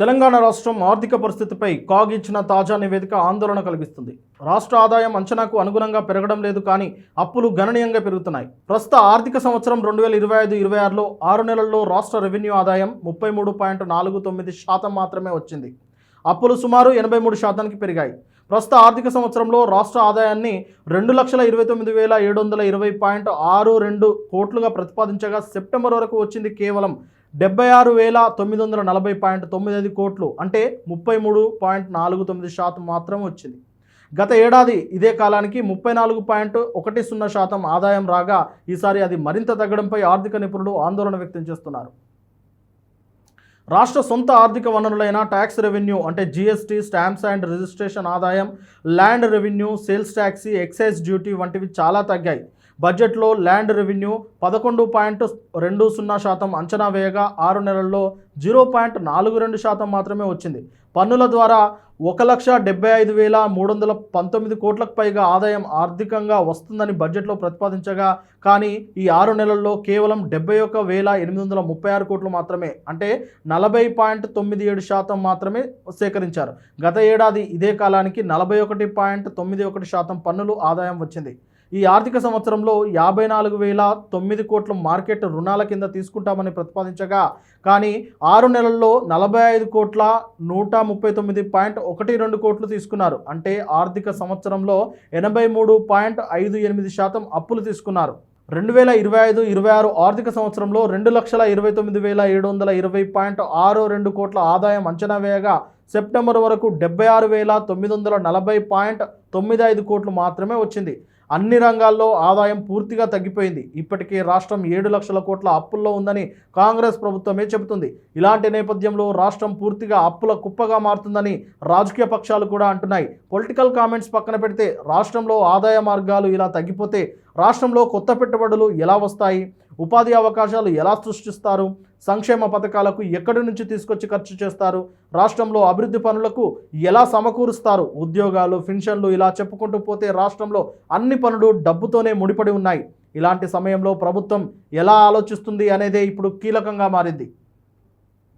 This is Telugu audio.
తెలంగాణ రాష్ట్రం ఆర్థిక పరిస్థితిపై కాగ్ ఇచ్చిన తాజా నివేదిక ఆందోళన కలిగిస్తుంది. రాష్ట్ర ఆదాయం అంచనాకు అనుగుణంగా పెరగడం లేదు కానీ అప్పులు గణనీయంగా పెరుగుతున్నాయి. ప్రస్తుత ఆర్థిక సంవత్సరం రెండు వేల ఇరవై ఐదు ఇరవై ఆరులో ఆరు నెలల్లో రాష్ట్ర రెవెన్యూ ఆదాయం ముప్పై మూడు పాయింట్ నాలుగు తొమ్మిది శాతం మాత్రమే వచ్చింది. అప్పులు సుమారు ఎనభై మూడు శాతానికి పెరిగాయి. ప్రస్తుత ఆర్థిక సంవత్సరంలో రాష్ట్ర ఆదాయాన్ని రెండు లక్షల ఇరవై తొమ్మిది వేల ఏడు వందల ఇరవై పాయింట్ ఆరు రెండు కోట్లుగా ప్రతిపాదించగా సెప్టెంబర్ వరకు వచ్చింది కేవలం డెబ్బై ఆరు వేల తొమ్మిది వందల నలభై పాయింట్ తొమ్మిది ఐదు కోట్లు అంటే ముప్పై మూడు పాయింట్ నాలుగు తొమ్మిది శాతం మాత్రమే వచ్చింది. గత ఏడాది ఇదే కాలానికి ముప్పై నాలుగు పాయింట్ ఒకటి సున్నా శాతం ఆదాయం రాగా ఈసారి అది మరింత తగ్గడంపై ఆర్థిక నిపుణులు ఆందోళన వ్యక్తం చేస్తున్నారు. రాష్ట్ర సొంత ఆర్థిక వనరులైన ట్యాక్స్ రెవెన్యూ అంటే జీఎస్టీ స్టాంప్స్ అండ్ రిజిస్ట్రేషన్ ఆదాయం land revenue sales tax excise duty వంటివి చాలా తగ్గాయి. బడ్జెట్లో ల్యాండ్ రెవెన్యూ పదకొండు పాయింట్ రెండు సున్నా శాతం అంచనా వేయగా ఆరు నెలల్లో జీరో పాయింట్ నాలుగు రెండు శాతం మాత్రమే వచ్చింది. పన్నుల ద్వారా ఒక లక్ష డెబ్బై ఐదు వేల మూడు వందల పంతొమ్మిది కోట్లకు పైగా ఆదాయం ఆర్థికంగా వస్తుందని బడ్జెట్లో ప్రతిపాదించగా కానీ ఈ ఆరు నెలల్లో కేవలం డెబ్బై ఒక్క వేల ఎనిమిది వందల ముప్పై ఆరు కోట్లు మాత్రమే అంటే నలభై పాయింట్ తొమ్మిది ఏడు శాతం మాత్రమే సేకరించారు. గత ఏడాది ఇదే కాలానికి నలభై ఒకటి పాయింట్ తొమ్మిది ఒకటి శాతం పన్నులు ఆదాయం వచ్చింది. ఈ ఆర్థిక సంవత్సరంలో యాభై నాలుగు వేల తొమ్మిది కోట్ల మార్కెట్ రుణాల కింద తీసుకుంటామని ప్రతిపాదించగా కానీ ఆరు నెలల్లో నలభై ఐదు కోట్ల నూట ముప్పై తొమ్మిది పాయింట్ ఒకటి రెండు కోట్లు తీసుకున్నారు. అంటే ఆర్థిక సంవత్సరంలో ఎనభై మూడు పాయింట్ ఐదు ఎనిమిది శాతం అప్పులు తీసుకున్నారు. రెండు వేల ఇరవై ఐదు ఇరవై ఆరు ఆర్థిక సంవత్సరంలో రెండు లక్షల ఇరవై తొమ్మిది వేల ఏడు వందల ఇరవై పాయింట్ ఆరు రెండు కోట్ల ఆదాయం అంచనా వేయగా సెప్టెంబర్ వరకు డెబ్బై ఆరు వేల తొమ్మిది వందల నలభై పాయింట్ తొమ్మిది ఐదు కోట్లు మాత్రమే వచ్చింది. అన్ని రంగాల్లో ఆదాయం పూర్తిగా తగ్గిపోయింది. ఇప్పటికే రాష్ట్రం ఏడు లక్షల కోట్ల అప్పుల్లో ఉందని కాంగ్రెస్ ప్రభుత్వమే చెబుతుంది. ఇలాంటి నేపథ్యంలో రాష్ట్రం పూర్తిగా అప్పుల కుప్పగా మారుతుందని రాజకీయ పక్షాలు కూడా అంటున్నాయి. పొలిటికల్ కామెంట్స్ పక్కన పెడితే రాష్ట్రంలో ఆదాయ మార్గాలు ఇలా తగ్గిపోతే రాష్ట్రంలో కొత్త పెట్టుబడులు ఎలా వస్తాయి? ఉపాధి అవకాశాలు ఎలా సృష్టిస్తారు? సంక్షేమ పథకాలకు ఎక్కడి నుంచి తీసుకొచ్చి ఖర్చు చేస్తారు? రాష్ట్రంలో అభివృద్ధి పనులకు ఎలా సమకూరుస్తారు? ఉద్యోగాలు పెన్షన్లు ఇలా చెప్పుకుంటూ పోతే రాష్ట్రంలో అన్ని పనులు డబ్బుతోనే ముడిపడి ఉన్నాయి. ఇలాంటి సమయంలో ప్రభుత్వం ఎలా ఆలోచిస్తుంది అనేదే ఇప్పుడు కీలకంగా మారింది.